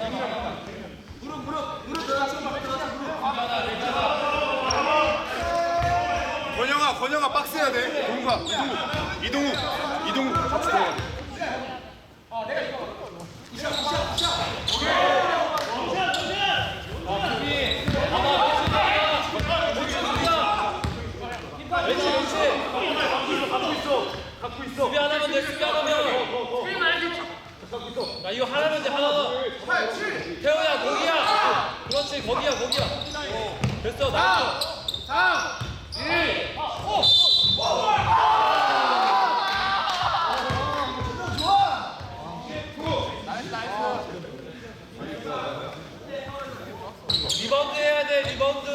무릎 무릎 무릎 들어가서 들어가서 무릎. 권영아 권영아 박스 해야 돼. 동욱아 이동욱 이동욱 이동욱 박스 들어가. 아 내가 이거. 우샤 우샤 우샤. 야 이거 하나면 돼 하나 태호야 거기야. 그렇지 거기야 거기야. 됐어 나이스 리바운드 해야 돼 리바운드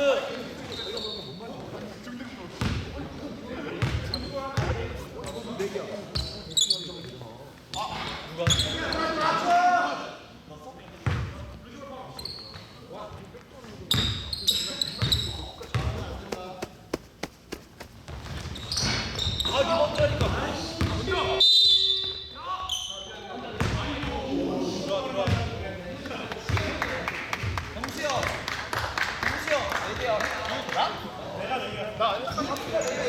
내가 내가 나 아니야.